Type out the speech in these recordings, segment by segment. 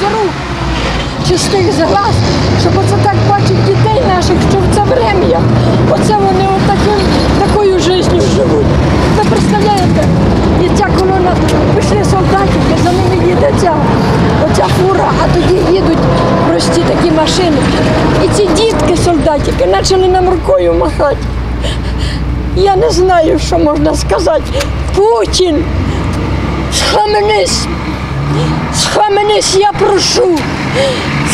з рук, чистих з глаз, щоб оце так бачить дітей наших, що в це врем'я, оце вони отаким, такою життю живуть. Ви представляєте? І ця колона пішли солдатики, за ними їде ця, оця фура, а тоді їдуть прості такі машини. І ці дітки солдатики почали нам рукою махати. Я не знаю, що можна сказати. Путін, схаменись, схаменись, я прошу.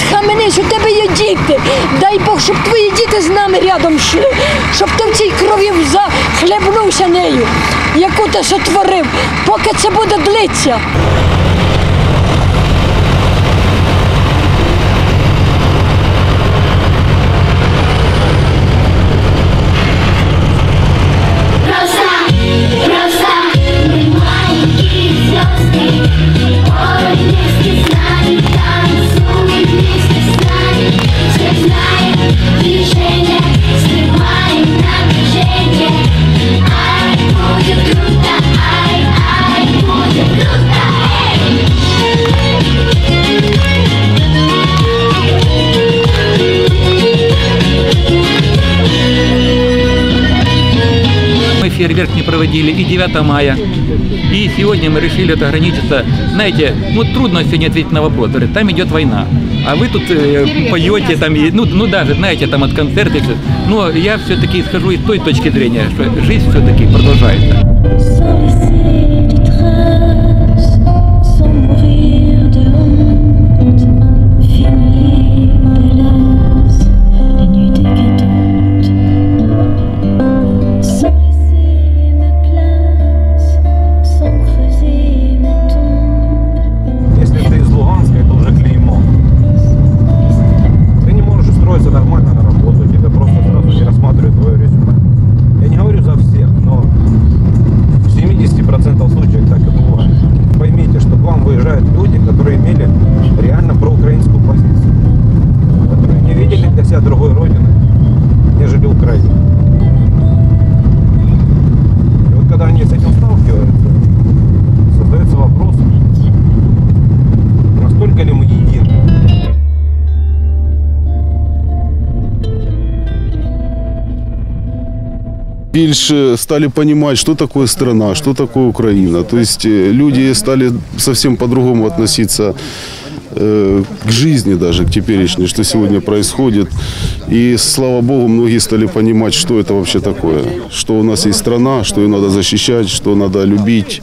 Схаменись, у тебе є діти. Дай Бог, щоб твої діти з нами рядом йшли, щоб ти в цій крові захлебнувся нею, яку ти сотворив, поки це буде длиться. Фейерверк не проводили и 9 мая. И сегодня мы решили это ограничиться. Знаете, ну трудно сегодня ответить на вопрос. Там идет война. А вы тут э, поете, там, и- ну, ну даже, знаете, там от концерта. Но я все-таки исхожу из той точки зрения, что жизнь все-таки продолжается. Більше стали понимать, что такое страна, что такое Украина. То есть э, люди стали совсем по-другому относиться э, к жизни даже, к теперешней, что сегодня происходит. И, слава Богу, многие стали понимать, что это вообще такое. Что у нас есть страна, что ее надо защищать, что надо любить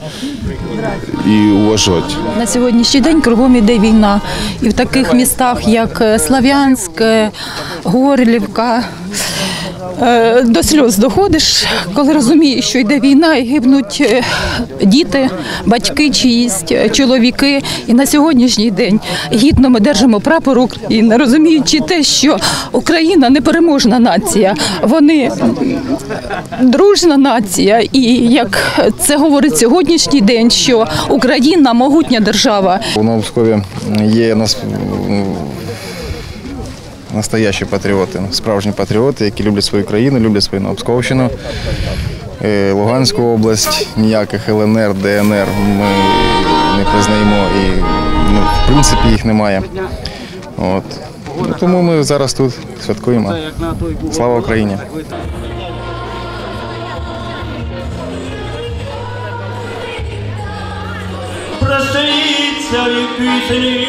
и уважать. На сьогоднішній день кругом іде війна. І в таких містах, як е, Слав'янськ, е, Горлівка, е, до сльоз доходиш, коли розумієш, що йде війна і гибнуть е, діти, батьки чиїсь, е, чоловіки. І на сьогоднішній день гідно ми держимо прапор України, розуміючи те, що Україна непереможна нація. Вони дружна нація, і як це говорить сьогоднішній день, що Україна могутня держава. У Новопскові є нас настоящі патріоти, справжні патріоти, які люблять свою країну, люблять свою Новопсковщину, Е, Луганську область, ніяких ЛНР, ДНР ми не признаємо і ну, в принципі їх немає. От. Ну, Тому ми зараз тут святкуємо. Слава Україні! Проститься від пісні,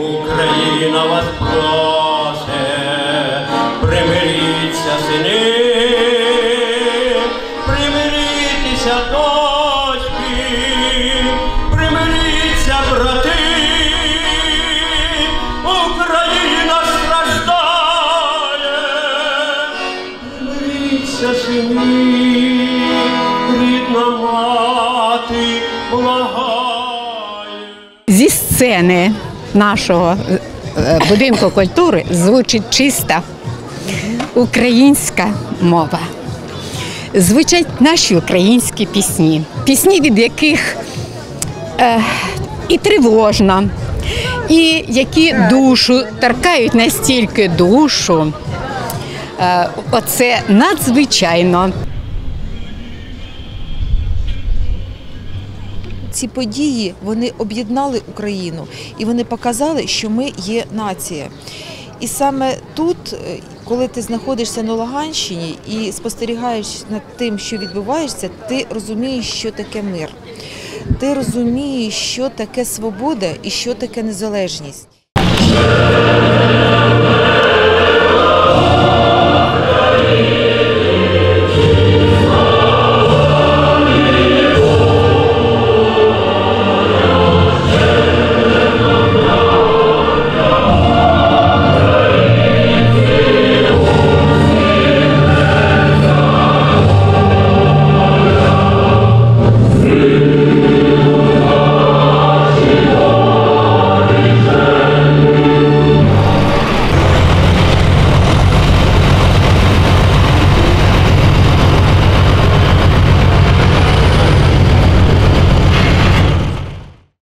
Україна вас просить, примиріться, сини, примиріться, дочки, примиріться, брати, Україна страждає, примиріться, сини, рідна мати благає. Зі сцени нашого е, будинку культури звучить чиста українська мова. Звучать наші українські пісні, пісні, від яких е, і тривожно, і які душу торкають настільки душу. Е, оце надзвичайно. Ці події вони об'єднали Україну і вони показали, що ми є нація. І саме тут, е, коли ти знаходишся на Луганщині і спостерігаєш над тим, що відбувається, ти розумієш, що таке мир. Ти розумієш, що таке свобода і що таке незалежність.